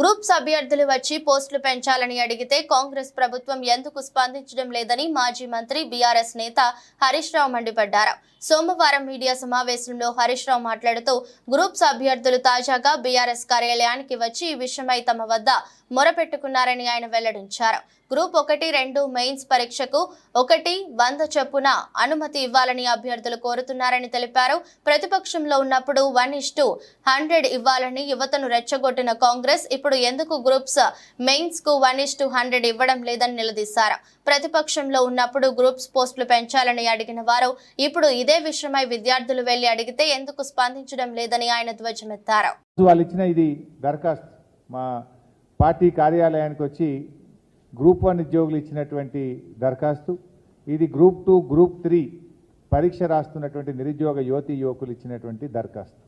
Groups అభ్యర్థులు వచ్చి పోస్టులు పెంచాలని అడిగితే కాంగ్రెస్ ప్రభుత్వం ఎందుకు స్పందించడం లేదని మాజీ మంత్రి బీఆర్ఎస్ నేత హరీష్ రావు మండిపడ్డారు. సోమవారం మీడియా సమావేశంలో హరీష్ రావు మాట్లాడుతూ గ్రూప్స్ అభ్యర్థులు తాజాగా బీఆర్ఎస్ కార్యాలయానికి వచ్చి ఈ విషయమై తమ వద్ద మొరపెట్టుకున్నారని ఆయన వెల్లడించారు. గ్రూప్ ఒకటి రెండు మెయిన్స్ పరీక్షకు ఒకటి వంద చొప్పున అనుమతి ఇవ్వాలని అభ్యర్థులు కోరుతున్నారని తెలిపారు. ప్రతిపక్షంలో ఉన్నప్పుడు వన్ ఇస్టు హండ్రెడ్ ఇవ్వాలని యువతను రెచ్చగొట్టిన కాంగ్రెస్ ఇప్పుడు ఎందుకు గ్రూప్స్ మెయిన్స్కు వన్ ఇస్టు హండ్రెడ్ ఇవ్వడం లేదని నిలదీశారు? ప్రతిపక్షంలో ఉన్నప్పుడు గ్రూప్స్ పోస్టులు పెంచాలని అడిగిన వారు ఇప్పుడు ఇదే విషయమై విద్యార్థులు వెళ్ళి అడిగితే ఎందుకు స్పందించడం లేదని ఆయన ధ్వజమెత్తారు. వాళ్ళు ఇచ్చిన ఇది దరఖాస్తు. మా పార్టీ కార్యాలయానికి వచ్చి గ్రూప్ వన్ ఉద్యోగులు ఇచ్చినటువంటి దరఖాస్తు. ఇది గ్రూప్ టూ గ్రూప్ త్రీ పరీక్ష రాస్తున్నటువంటి నిరుద్యోగ యువతి యువకులు ఇచ్చినటువంటి దరఖాస్తు.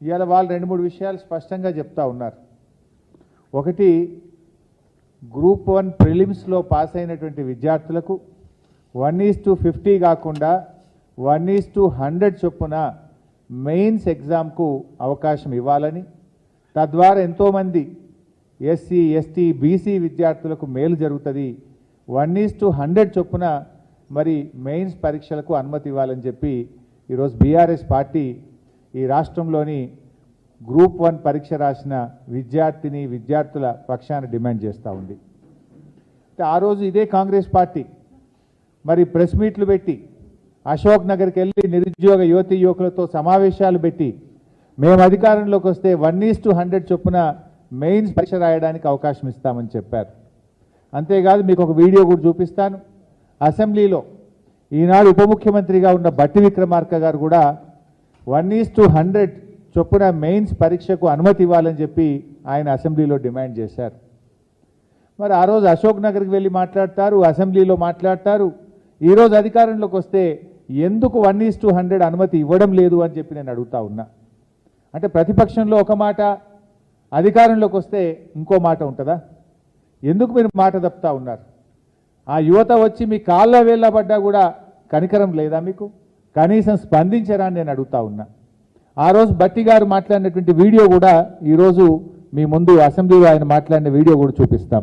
ఇవాళ వాళ్ళు రెండు మూడు విషయాలు స్పష్టంగా చెప్తా ఉన్నారు. ఒకటి గ్రూప్ వన్ ప్రిలిమ్స్లో పాస్ అయినటువంటి విద్యార్థులకు వన్ ఈజ్ టు ఫిఫ్టీ కాకుండా వన్ ఈజ్ టు హండ్రెడ్ చొప్పున మెయిన్స్ ఎగ్జామ్కు అవకాశం ఇవ్వాలని. తద్వారా ఎంతోమంది ఎస్సీ ఎస్టీ బీసీ విద్యార్థులకు మేలు జరుగుతుంది. వన్ ఈజ్ టు హండ్రెడ్ చొప్పున మరి మెయిన్స్ పరీక్షలకు అనుమతి ఇవ్వాలని చెప్పి ఈరోజు బీఆర్ఎస్ పార్టీ ఈ రాష్ట్రంలోని గ్రూప్ వన్ పరీక్ష రాసిన విద్యార్థిని విద్యార్థుల పక్షాన డిమాండ్ చేస్తూ ఉంది. అయితే ఆ రోజు ఇదే కాంగ్రెస్ పార్టీ. మరి ప్రెస్ మీట్లు పెట్టి అశోక్ నగర్కి వెళ్ళి నిరుద్యోగ యువతి యువకులతో సమావేశాలు పెట్టి మేము అధికారంలోకి వస్తే వన్ ఈస్ టు హండ్రెడ్ చొప్పున మెయిన్స్ పరీక్ష రాయడానికి అవకాశం ఇస్తామని చెప్పారు. అంతేకాదు మీకు ఒక వీడియో కూడా చూపిస్తాను. అసెంబ్లీలో ఈనాడు ఉప ముఖ్యమంత్రిగా ఉన్న బట్టి విక్రమార్క గారు కూడా వన్ ఈస్ టు హండ్రెడ్ చొప్పున మెయిన్స్ పరీక్షకు అనుమతి ఇవ్వాలని చెప్పి ఆయన అసెంబ్లీలో డిమాండ్ చేశారు. మరి ఆ రోజు అశోక్ నగర్కి వెళ్ళి మాట్లాడతారు అసెంబ్లీలో మాట్లాడతారు. ఈరోజు అధికారంలోకి వస్తే ఎందుకు వన్ ఈస్ టూ హండ్రెడ్ అనుమతి ఇవ్వడం లేదు అని చెప్పి నేను అడుగుతా ఉన్నా. అంటే ప్రతిపక్షంలో ఒక మాట అధికారంలోకి వస్తే ఇంకో మాట ఉంటుందా? ఎందుకు మీరు మాట తప్పుతా ఉన్నారు? ఆ యువత వచ్చి మీ కాళ్ళ వేళ్ళబడ్డా కూడా కనికరం లేదా మీకు? కనీసం స్పందించరా నేను అడుగుతా ఉన్నా. ఆ రోజు బట్టి గారు మాట్లాడినటువంటి వీడియో కూడా ఈరోజు మీ ముందు అసెంబ్లీలో ఆయన మాట్లాడిన వీడియో కూడా చూపిస్తాం.